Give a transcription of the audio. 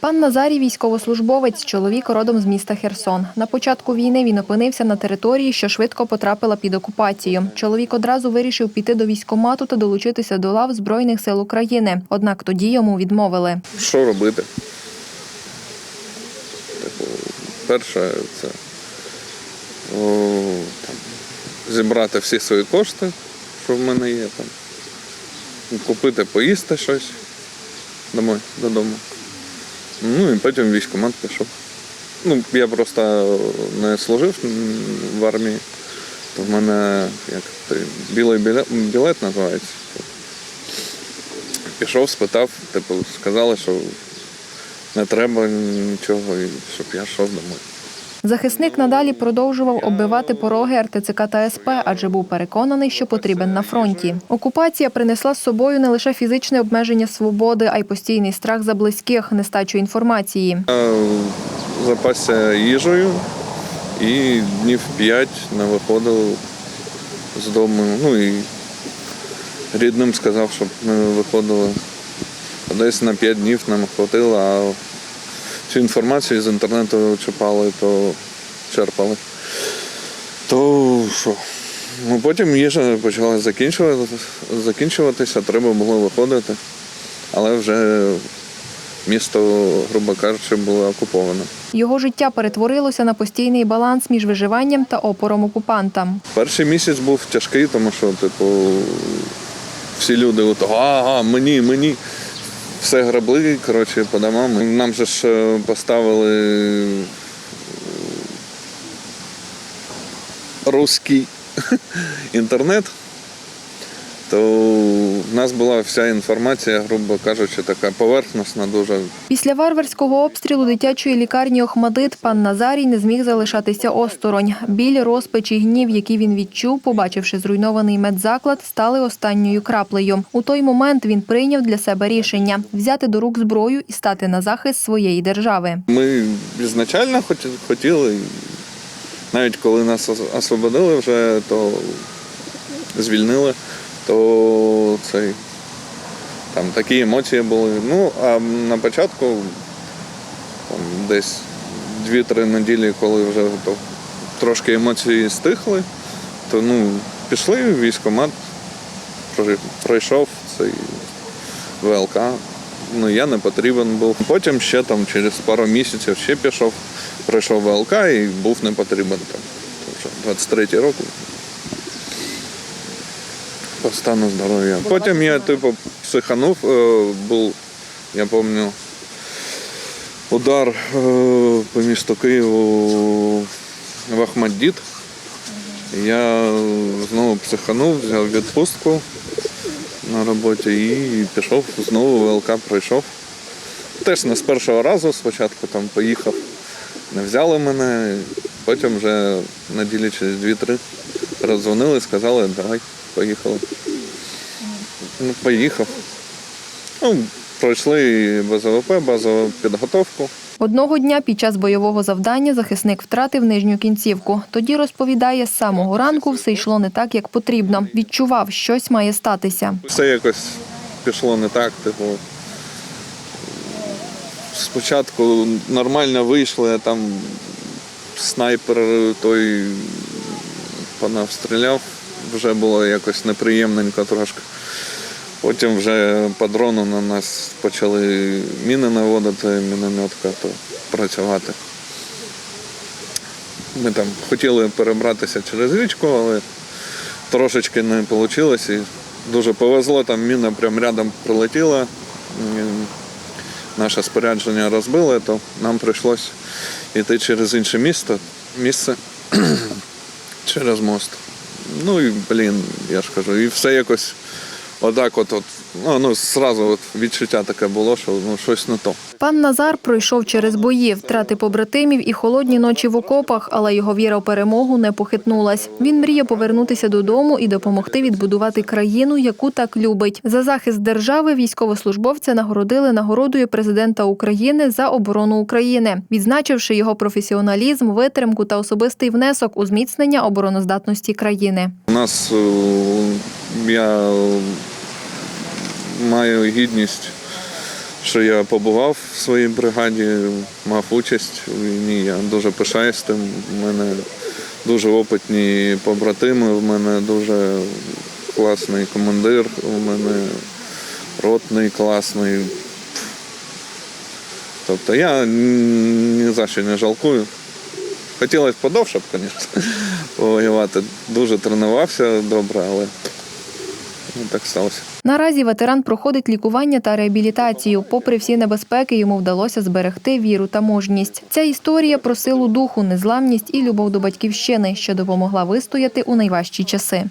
Пан Назарій військовослужбовець, чоловік родом з міста Херсон. На початку війни він опинився на території, що швидко потрапила під окупацію. Чоловік одразу вирішив піти до військкомату та долучитися до лав Збройних сил України. Однак тоді йому відмовили. Що робити? Типу, перше це зібрати всі свої кошти, що в мене є, там, купити, поїсти щось домой, додому. Ну і потім військкомат пішов. Ну, я просто не служив в армії, то в мене як білий білет, називається. Пішов, спитав, типу, сказали, що не треба нічого, щоб я йшов домой. Захисник надалі продовжував оббивати пороги РТЦК та СП, адже був переконаний, що потрібен на фронті. Окупація принесла з собою не лише фізичне обмеження свободи, а й постійний страх за близьких, нестачу інформації. Я запасся їжею і днів п'ять не виходив з дому. Ну і рідним сказав, щоб не виходили. Десь на п'ять днів нам а цю інформацію з інтернету чіпали, то черпали. То що? Ну, потім їжа почала закінчуватися, закінчуватися, треба було виходити. Але вже місто, грубо кажучи, було окуповане. Його життя перетворилося на постійний баланс між виживанням та опором окупантам. Перший місяць був тяжкий, тому що, типу, всі люди ага, мені, мені. Все грабли, коротше, по домам. Нам же ж е, поставили е, русський інтернет, то в нас була вся інформація, грубо кажучи, така поверхностна дуже. Після варварського обстрілу дитячої лікарні Охмадит пан Назарій не зміг залишатися осторонь. Біль, розпач і гнів, які він відчув, побачивши зруйнований медзаклад, стали останньою краплею. У той момент він прийняв для себе рішення взяти до рук зброю і стати на захист своєї держави. Ми ізначально хоті- хотіли, навіть коли нас освободили вже, то звільнили, то цей, там такі емоції були. Ну, а на початку, там, десь 2-3 неділі, коли вже то, трошки емоції стихли, то ну, пішли в військкомат, пройшов цей ВЛК. Ну, я не потрібен був. Потім ще там через пару місяців ще пішов, пройшов ВЛК і був не потрібен там. Тому що 23 року. По стану здоров'я. Потім я типу психанув, е, був, я пам'ятаю, удар е, по місту Києву в Ахмаддіт. Я знову психанув, взяв відпустку на роботі і пішов знову ВЛК пройшов. Теж не з першого разу, спочатку там поїхав, не взяли мене, потім вже неділі через 2-3 роздзвонили, сказали, давай, поїхали. Ну, поїхав. Ну, пройшли БЗВП, базову підготовку. Одного дня під час бойового завдання захисник втратив нижню кінцівку. Тоді розповідає, з самого ранку все йшло не так, як потрібно. Відчував, щось має статися. Все якось пішло не так, типу. Спочатку нормально вийшли, а там снайпер той понавстріляв, вже було якось неприємненько трошки. Потім вже по дрону на нас почали міни наводити, мінометка то працювати. Ми там хотіли перебратися через річку, але трошечки не вийшло. І дуже повезло, там міна прямо рядом прилетіла. Наше спорядження розбили, то нам прийшлося йти через інше місто, місце через мост. Ну і блін, я ж кажу, і все якось отак, от, от ну, ну зразу от відчуття таке було, що ну, щось не то. Пан Назар пройшов через бої, втрати побратимів і холодні ночі в окопах, але його віра в перемогу не похитнулась. Він мріє повернутися додому і допомогти відбудувати країну, яку так любить. За захист держави військовослужбовця нагородили нагородою президента України за оборону України, відзначивши його професіоналізм, витримку та особистий внесок у зміцнення обороноздатності країни. У нас е, я маю гідність що я побував в своїй бригаді, мав участь у війні. Я дуже пишаюсь тим. У мене дуже опитні побратими, у мене дуже класний командир, у мене ротний, класний. Тобто я ні за що не жалкую. Хотілося б подовше, б, звісно, повоювати. Дуже тренувався добре, але ну, так сталося. Наразі ветеран проходить лікування та реабілітацію. Попри всі небезпеки, йому вдалося зберегти віру та мужність. Ця історія про силу духу, незламність і любов до батьківщини, що допомогла вистояти у найважчі часи.